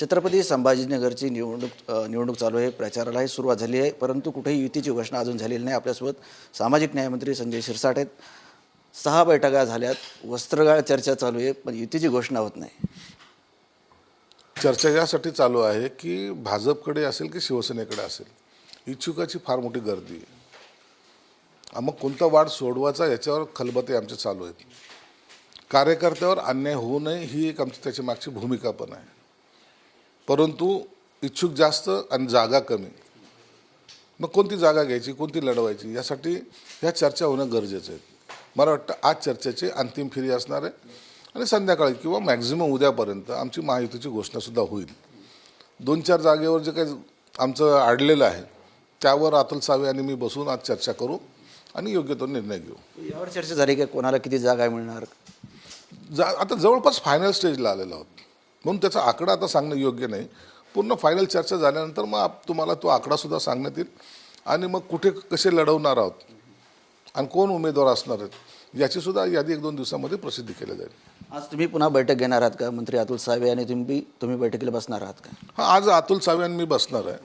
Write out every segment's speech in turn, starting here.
छत्रपती संभाजीनगरची निवडणूक निवडणूक चालू आहे प्रचारालाही सुरुवात झाली आहे परंतु कुठेही युतीची घोषणा अजून झालेली नाही. आपल्यासोबत सामाजिक न्यायमंत्री संजय शिरसाट आहेत. सहा बैठका झाल्यात वस्त्रगाळ चर्चा चालू आहे पण युतीची घोषणा होत नाही. चर्चा यासाठी चालू आहे की भाजपकडे असेल की शिवसेनेकडे असेल इच्छुकाची फार मोठी गर्दी आहे. मग कोणता वाढ सोडवायचा याच्यावर खलबते आमचे चालू आहेत. कार्यकर्त्यावर अन्याय होऊ नये ही एक आमची त्याच्या मागची भूमिका पण आहे. परंतु इच्छुक जास्त आणि जागा कमी. मग कोणती जागा घ्यायची कोणती लढवायची यासाठी ह्या चर्चा होणं गरजेचं आहे. मला वाटतं आज चर्चेची अंतिम फेरी असणार आहे आणि संध्याकाळी किंवा मॅक्झिमम उद्यापर्यंत आमची महायुतीची घोषणासुद्धा होईल. दोन चार जागेवर जे काही आमचं अडलेलं आहे त्यावर अतुल सावे आणि मी बसून आज चर्चा करू आणि योग्य तो निर्णय घेऊ. यावर चर्चा झाली की कोणाला किती जागा मिळणार? जा आता जवळपास फायनल स्टेजला आलेलो आहोत. म्हणून त्याचा आकडा आता सांगणं योग्य नाही. पूर्ण फायनल चर्चा झाल्यानंतर मग आप- तुम्हाला तो आकडासुद्धा सांगण्यात येईल. आणि मग कुठे कसे लढवणार आहोत? आणि कोण उमेदवार असणार आहेत? याचीसुद्धा यादी एक दोन दिवसामध्ये प्रसिद्धी केली जाईल. आज तुम्ही पुन्हा बैठक घेणार आहात का? मंत्री अतुल सावे आणि तुम्ही तुम्ही बैठकीला बसणार आहात का? हां आज अतुल सावे आणि मी बसणार आहे.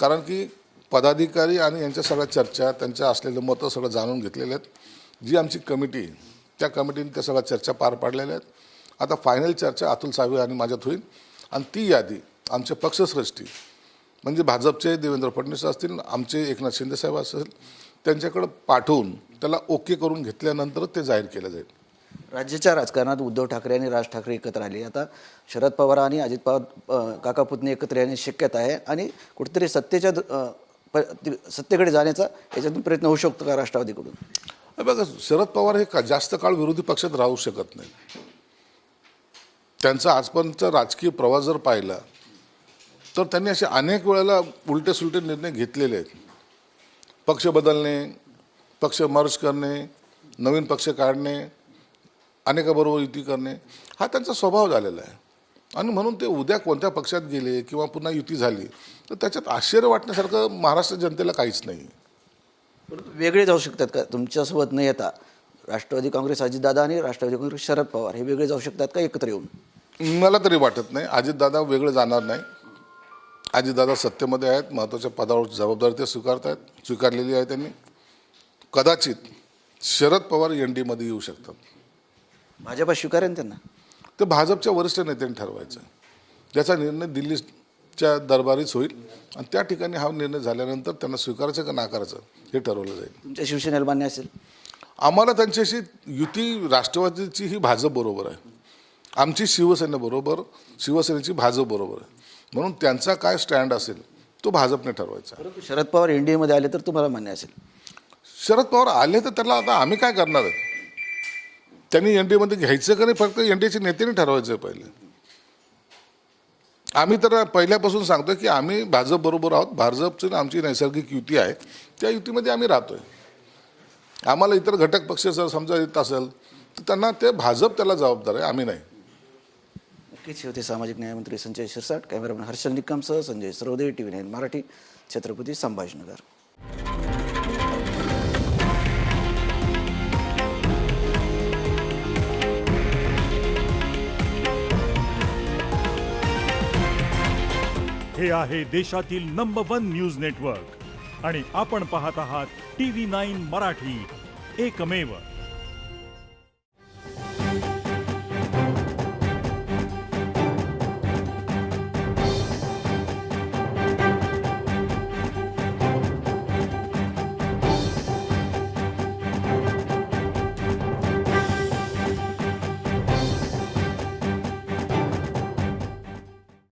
कारण की पदाधिकारी आणि यांच्या सगळ्या चर्चा त्यांच्या असलेलं मतं सगळं जाणून घेतलेले आहेत. जी आमची कमिटी आहे, त्या कमिटीने त्या सगळ्या चर्चा पार पाडलेल्या आहेत. आता फायनल चर्चा अतुल सावे आणि माझ्यात होईल. आणि ती यादी आमचे पक्षश्रेष्ठी म्हणजे भाजपचे देवेंद्र फडणवीस असतील आमचे एकनाथ शिंदेसाहेब असेल त्यांच्याकडं पाठवून त्याला ओके करून घेतल्यानंतरच ते जाहीर केलं जाईल. राज्याच्या राजकारणात उद्धव ठाकरे आणि राज ठाकरे एकत्र आले. आता शरद पवार आणि अजित पवार काका पुतणे एकत्र येण्याची शक्यता आहे आणि कुठेतरी सत्तेच्या सत्तेकडे जाण्याचा याच्यातून प्रयत्न होऊ शकतो का राष्ट्रवादीकडून? बघा शरद पवार हे का जास्त काळ विरोधी पक्षात राहू शकत नाही. त्यांचा आजपर्यंतचा राजकीय प्रवास जर पाहिला तर त्यांनी असे अनेक वेळेला उलटे सुलटे निर्णय घेतलेले आहेत. पक्ष बदलणे पक्ष मर्ज करणे नवीन पक्ष काढणे अनेकाबरोबर युती करणे हा त्यांचा स्वभाव झालेला आहे. आणि म्हणून ते उद्या कोणत्या पक्षात गेले किंवा पुन्हा युती झाली तर त्याच्यात आश्चर्य वाटण्यासारखं महाराष्ट्र जनतेला काहीच नाही. वेगळे जाऊ शकतात का? तुमच्यासोबत न येता राष्ट्रवादी काँग्रेस अजितदादा आणि राष्ट्रवादी काँग्रेस शरद पवार हे वेगळे जाऊ शकतात का एकत्र येऊन? मला तरी वाटत नाही. अजितदादा वेगळे जाणार नाही. अजितदादा सत्तेमध्ये आहेत महत्त्वाच्या पदावर जबाबदारी ते स्वीकारत आहेत स्वीकारलेली आहे त्यांनी. कदाचित शरद पवार एन डीमध्ये येऊ शकतात. भाजपा स्वीकारेन त्यांना? ते भाजपच्या वरिष्ठ नेत्यांनी ठरवायचं. त्याचा निर्णय दिल्लीच्या दरबारीच होईल आणि त्या ठिकाणी हा निर्णय झाल्यानंतर त्यांना स्वीकारायचं का नाकारायचं हे ठरवलं जाईल. तुमच्या शिवसेनेला मान्य असेल. आम्हाला त्यांच्याशी युती राष्ट्रवादीची ही भाजप बरोबर आहे. आमची शिवसेनेबरोबर शिवसेनेची भाजप बरोबर आहे. म्हणून त्यांचा काय स्टँड असेल तो भाजपने ठरवायचा. परंतु शरद पवार एनडीएमध्ये आले तर तुम्हाला मान्य असेल. शरद पवार आले तर त्याला आता आम्ही काय करणार आहे? त्यांनी एन डी मध्ये घ्यायचं का नाही? फक्त एन डी एचे नेत्याने ठरवायचं आहे पहिले. आम्ही तर पहिल्यापासून सांगतो की आम्ही भाजप बरोबर आहोत. भाजपची आमची नैसर्गिक युती आहे. त्या युतीमध्ये आम्ही राहतोय. आम्हाला इतर घटक पक्ष जर समजा येत असेल तर त्यांना ते भाजप त्याला जबाबदार आहे. आम्ही नाही. नक्कीच. हे होते सामाजिक न्यायमंत्री Sanjay Shirsat cameraman Harshal निकमसह Sanjay Sarode T V nine Marathi Chhatrapati Sambhajinagar. हे आहे देशातील नंबर वन न्यूज नेटवर्क आणि आपण पाहत आहात टी व्ही नाईन मराठी. एकमेव